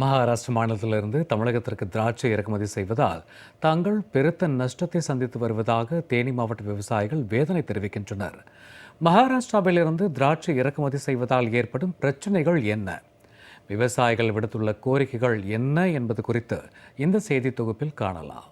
மகாராஷ்டிர மாநிலத்திலிருந்து தமிழகத்திற்கு திராட்சை இறக்குமதி செய்வதால் தாங்கள் பெருத்த நஷ்டத்தை சந்தித்து வருவதாக தேனி மாவட்ட விவசாயிகள் வேதனை தெரிவிக்கின்றனர். மகாராஷ்டிராவிலிருந்து திராட்சை இறக்குமதி செய்வதால் ஏற்படும் பிரச்சனைகள் என்ன? விவசாயிகள் விடுத்துள்ள கோரிக்கைகள் என்ன என்பது குறித்து இந்த செய்தி தொகுப்பில் காணலாம்.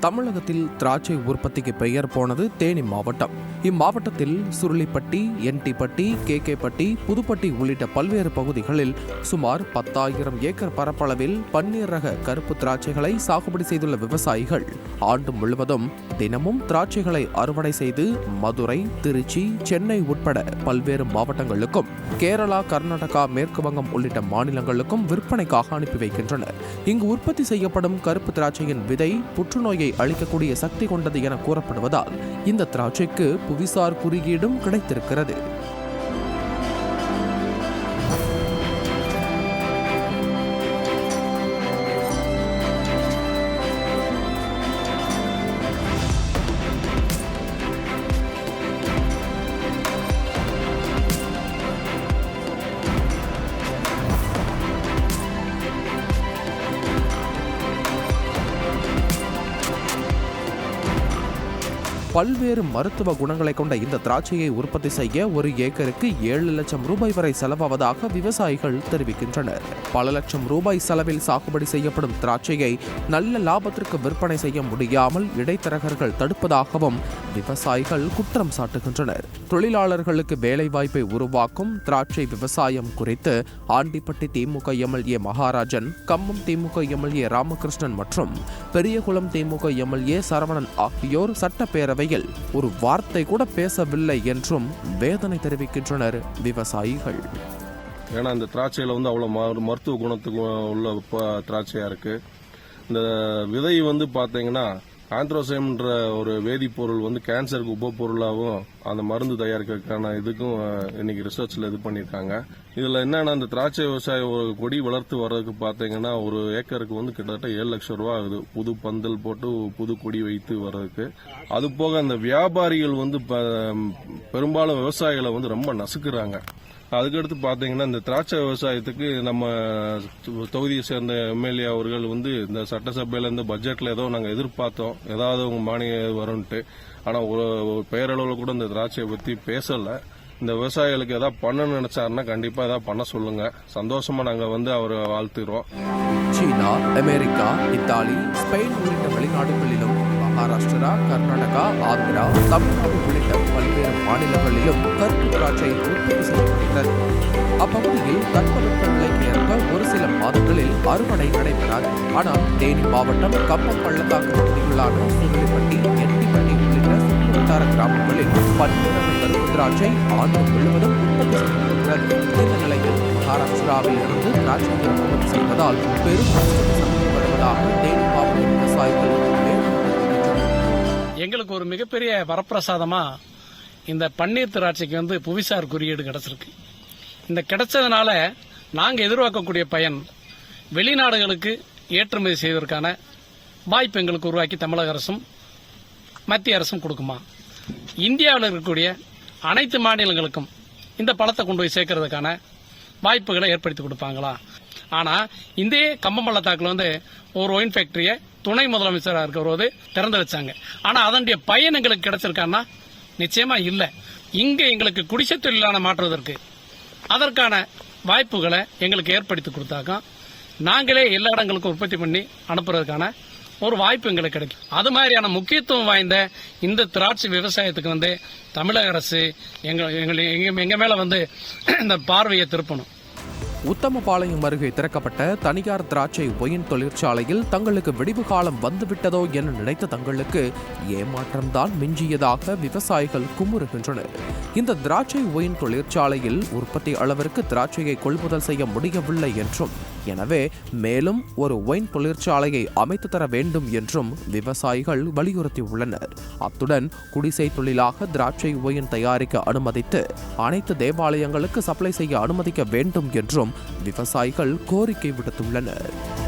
தமிழகத்தில் திராட்சை உற்பத்திக்கு பெயர் போனது தேனி மாவட்டம். இம்மாவட்டத்தில் சுருளிப்பட்டி என்டிப்பட்டி கேகேப்பட்டி புதுப்பட்டி உள்ளிட்ட பல்வேறு பகுதிகளில் சுமார் பத்தாயிரம் ஏக்கர் பரப்பளவில் பன்னீர் ரக கருப்பு திராட்சைகளை சாகுபடி செய்துள்ள விவசாயிகள். ஆண்டு முழுவதும் தினமும் திராட்சைகளை அறுவடை செய்து மதுரை திருச்சி சென்னை உட்பட பல்வேறு மாவட்டங்களுக்கும் கேரளா கர்நாடகா மேற்கு வங்கம் உள்ளிட்ட மாநிலங்களுக்கும் விற்பனைக்காக அனுப்பி வைக்கின்றனர். இங்கு உற்பத்தி செய்யப்படும் கருப்பு திராட்சையின் விதை புற்றுநோயை அளிக்கக்கூடிய சக்தி கொண்டது என கூறப்படுவதால் இந்த திராட்சைக்கு புவிசார் குறியீடும் கிடைத்திருக்கிறது. பல்வேறு மருத்துவ குணங்களை கொண்ட இந்த திராட்சையை உற்பத்தி செய்ய ஒரு ஏக்கருக்கு ஏழு லட்சம் ரூபாய் வரை செலவாவதாக விவசாயிகள் தெரிவிக்கின்றனர். பல லட்சம் ரூபாய் செலவில் சாகுபடி செய்யப்படும் திராட்சையை நல்ல லாபத்திற்கு விற்பனை செய்ய முடியாமல் இடைத்தரகர்கள் தடுப்பதாகவும் விவசாயிகள் குற்றம் சாட்டுகின்றனர். தொழிலாளர்களுக்கு வேலைவாய்ப்பை உருவாக்கும் திராட்சை விவசாயம் குறித்து ஆண்டிப்பட்டி திமுக எம்எல்ஏ மகாராஜன் கம்மம் திமுக எம்எல்ஏ ராமகிருஷ்ணன் மற்றும் பெரியகுளம் திமுக எம்எல்ஏ சரவணன் ஆகியோர் சட்டப்பேரவை நிலையில் ஒரு வார்த்தை கூட பேசவில்லை என்றும் வேதனை தெரிவிக்கின்றனர் விவசாயிகள். ஏன்னா இந்த திராட்சையில் வந்து அவ்வளோ மருத்துவ குணத்துக்கு உள்ள ப- இருக்குது இந்த விதை வந்து பார்த்தீங்கன்னா ஆந்த்ரோசைம்ன்ற ஒரு வேதிப்பொருள் வந்து கேன்சருக்கு உபப்பொருளாகவும் அந்த மருந்து தயாரிக்கிறதுக்கான இதுக்கும் இன்னைக்கு ரிசர்ச்ல இது பண்ணியிருக்காங்க. இதுல என்னன்னா அந்த திராட்சை விவசாயம் கொடி வளர்த்து வர்றதுக்கு பாத்தீங்கன்னா ஒரு ஏக்கருக்கு வந்து கிட்டத்தட்ட ஏழு லட்சம் ரூபா ஆகுது. புது பந்தல் போட்டு புது கொடி வைத்து வர்றதுக்கு. அது போக அந்த வியாபாரிகள் வந்து ப- பெரும்பாலும் விவசாயிகளை வந்து ரொம்ப நசுக்குறாங்க. அதுக்கடுத்து பாத்தீங்கன்னா இந்த திராட்சை விவசாயத்துக்கு நம்ம தொகுதியை சேர்ந்த எம்எல்ஏ அவர்கள் வந்து இந்த சட்டசபையில இந்த பட்ஜெட்ல ஏதோ நாங்க எதிர்பார்த்தோம். ஏதாவது உங்க மானியம் வரும்ட்டு ஆனா ஒரு பெயரளவில் கூட இந்த திராட்சையை பத்தி பேசல. இந்த விவசாயிகளுக்கு ஏதாவது பண்ணணும்னு நினைச்சாருன்னா கண்டிப்பா ஏதாவது பண்ண சொல்லுங்க. சந்தோஷமா நாங்க வந்து அவரை வாழ்த்துறோம். சீனா அமெரிக்கா இத்தாலி ஸ்பெயின் உள்ளிட்ட வெளிநாடுகளிலும் மகாராஷ்டிரா கர்நாடகா ஆந்திரா தமிழ்நாடு உள்ளிட்ட பல்வேறு மாநிலங்களிலும் கருப்பு திராட்சை உற்பத்தி செய்யப்படுகிறது. அப்பகுதியில் தட்பவெப்பநிலைக்கு ஏற்ப ஒரு சில மாதங்களில் அறுவடை நடைபெறாது. ஆனால் தேனி மாவட்டம் கம்பம் பள்ளத்தாக்கு பகுதிகளான சுருளிப்பட்டி எட்டிப்பட்டி உள்ளிட்ட சுற்றுவட்டார கிராமங்களில் பன்னிரண்டு கருப்பு திராட்சை ஆண்டு முழுவதும் உற்பத்தி செய்யப்படுகிறது இந்த நிலையில் மகாராஷ்டிராவில் இருந்து திராட்சை இறக்குமதி செய்வதால் பெரும் வருவதாக தேனி மாவட்ட விவசாயிகள் எங்களுக்கு ஒரு மிகப்பெரிய வரப்பிரசாதமா இந்த பன்னீர் திராட்சைக்கு வந்து புவிசார் குறியீடு கிடைச்சிருக்கு. இந்த கிடைச்சதுனால நாங்கள் எதிர்பார்க்கக்கூடிய பயன் வெளிநாடுகளுக்கு ஏற்றுமதி செய்வதற்கான வாய்ப்பு எங்களுக்கு உருவாக்கி தமிழக அரசும் மத்திய அரசும் கொடுக்குமா? இந்தியாவில் இருக்கக்கூடிய அனைத்து மாநிலங்களுக்கும் இந்த பழத்தை கொண்டு போய் சேர்க்கறதுக்கான வாய்ப்புகளை ஏற்படுத்தி கொடுப்பாங்களா? ஆனால் இந்த கம்பம் பள்ளத்தாக்கில் வந்து ஒரு ஒயின் ஃபேக்டரியை துணை முதலமைச்சராக இருக்கிறபோது திறந்து வச்சாங்க. ஆனா அதனுடைய பயன் எங்களுக்கு கிடைச்சிருக்கான்னா நிச்சயமா இல்லை. இங்க எங்களுக்கு குடிசை தொழிலான மாற்றுவதற்கு அதற்கான வாய்ப்புகளை எங்களுக்கு ஏற்படுத்தி கொடுத்தாக்கா நாங்களே எல்லா இடங்களுக்கும் உற்பத்தி பண்ணி அனுப்புறதுக்கான ஒரு வாய்ப்பு எங்களுக்கு கிடைக்கும். அது மாதிரியான முக்கியத்துவம் வாய்ந்த இந்த திராட்சை விவசாயத்துக்கு வந்து தமிழக அரசு எங்க எங்க- எங்க மேல வந்து இந்த பார்வையை திருப்பணும். உத்தமபாளையம் அருகே திறக்கப்பட்ட தனியார் திராட்சை ஒயின் தொழிற்சாலையில் தங்களுக்கு விடிவு காலம் வந்துவிட்டதோ என நினைத்த தங்களுக்கு ஏமாற்றம்தான் மிஞ்சியதாக விவசாயிகள் குமுறுகின்றனர். இந்த திராட்சை ஒயின் தொழிற்சாலையில் உற்பத்தி அளவிற்கு திராட்சையை கொள்முதல் செய்ய முடியவில்லை என்றும் எனவே மேலும் ஒரு ஒயின் தொழிற்சாலையை அமைத்து தர வேண்டும் என்றும் விவசாயிகள் வலியுறுத்தியுள்ளனர். அத்துடன் குடிசை தொழிலாக திராட்சை ஒயின் தயாரிக்க அனுமதித்து அனைத்து தேவாலயங்களுக்கு சப்ளை செய்ய அனுமதிக்க வேண்டும் என்றும் விவசாயிகள் கோரிக்கை விடுத்துள்ளனர்.